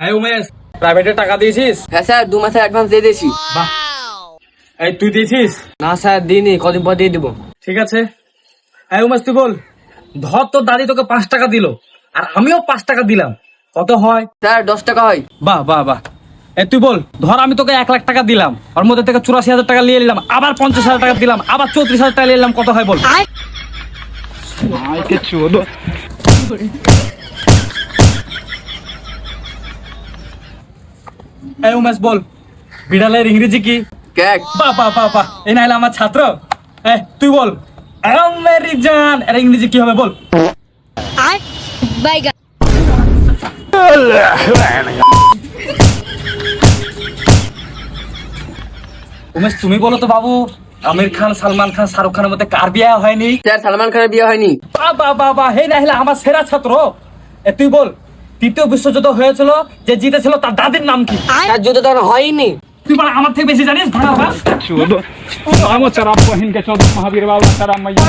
এই উমেশ। প্রাইভেটে টাকা দিয়েছিস? হ্যাঁ স্যার দু মাসের অ্যাডভান্স দিয়ে দিয়েছি। বাহ। এই তুই দিয়েছিস? না স্যার দিইনি কদিন পর দিয়ে দিব। ঠিক আছে। এই উমেশ তুই বল। ধর তোর দাদি তোকে পাঁচ টাকা দিল আর আমিও পাঁচ টাকা দিলাম। কত হয়? স্যার দশ টাকা হয়। বাহ বাহ বাহ। এ তুই বল ধর আমি তোকে এক লাখ টাকা দিলাম ওর মধ্যে থেকে চুরাশি হাজার টাকা নিয়ে নিলাম আবার পঞ্চাশ হাজার টাকা দিলাম আবার চৌত্রিশ হাজার টাকা নিয়ে নিলাম কত হয় বল? এই উমেশ বল। বিড়ালের ইংরেজি কি? ক্যাক। বাহ বাহ বাহ বাহ এই না হলে আমার ছাত্র। এই তুই বল। আমেরিকান। এর ইংরেজি কি হবে বল. উমেশ তুমি বলো তো বাবু আমির খান সালমান খান শাহরুখ খানের মধ্যে কার বিয়ে হয়নি? স্যার সালমান খানের বিয়ে হয়নি। বাবা বাবা হে না হলে আমার সেরা ছাত্র। এ তুই বল। তৃতীয় বিশ্বযুদ্ধ হয়েছিল যে জিতেছিল তার দাদির নাম কি তার যুদ্ধ তখন হয়নি তুই মানে আমার থেকে বেশি জানিস ভাড়া ভাড়া আমার চারা বহিনকে চৌধুরী মহাবীর বাবা চারা মাইয়া